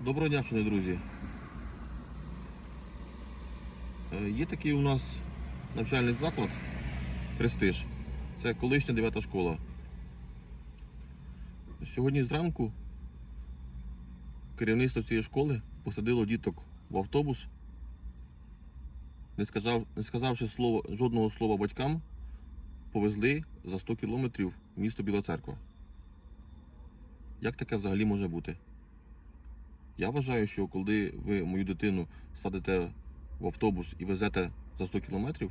Доброго дня, шановні друзі. Е, Є такий у нас навчальний заклад Престиж. Це колишня 9 школа. Сьогодні зранку керівництво цієї школи посадило діток в автобус, не, сказав, не сказавши слово, жодного слова батькам, повезли за 100 кілометрів в місто Біла Церква. Як таке взагалі може бути? Я вважаю, що коли ви мою дитину садите в автобус і везете за 100 кілометрів,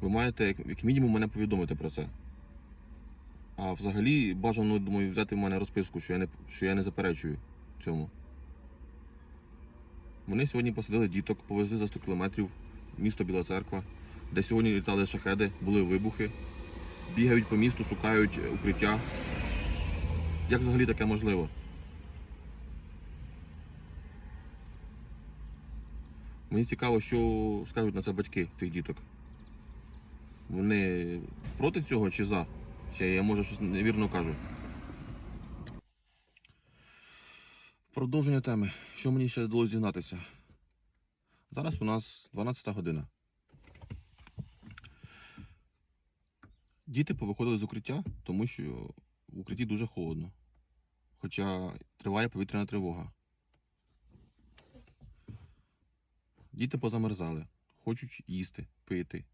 ви маєте як, мінімум мене повідомити про це. А взагалі бажано, думаю, взяти в мене розписку, що я не, що я не заперечую цьому. Вони сьогодні посадили діток, повезли за 100 кілометрів місто Біла Церква, де сьогодні літали шахеди, були вибухи, бігають по місту, шукають укриття. Як взагалі таке можливо? Мені цікаво, що скажуть на це батьки цих діток. Вони проти цього чи за? Чи я може щось невірно кажу. Продовження теми. Що мені ще вдалося дізнатися? Зараз у нас 12 година. Діти повиходили з укриття, тому що в укритті дуже холодно. Хоча триває повітряна тривога. Діти позамерзали, хочуть їсти, пити.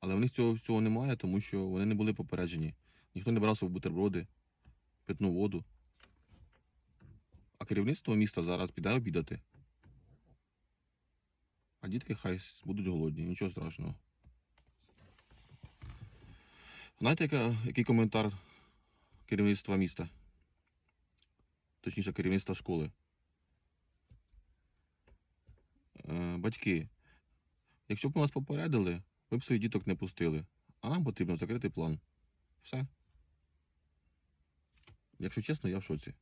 Але в них цього всього немає, тому що вони не були попереджені. Ніхто не брав свої бутерброди, питну воду. А керівництво міста зараз піде обідати. А дітки хай будуть голодні, нічого страшного. Знаєте, яка, який коментар керівництва міста? Точніше, керівництва школи. Батьки, якщо б нас попередили, ви б своїх діток не пустили. А нам потрібно закрити план. Все. Якщо чесно, я в шоці.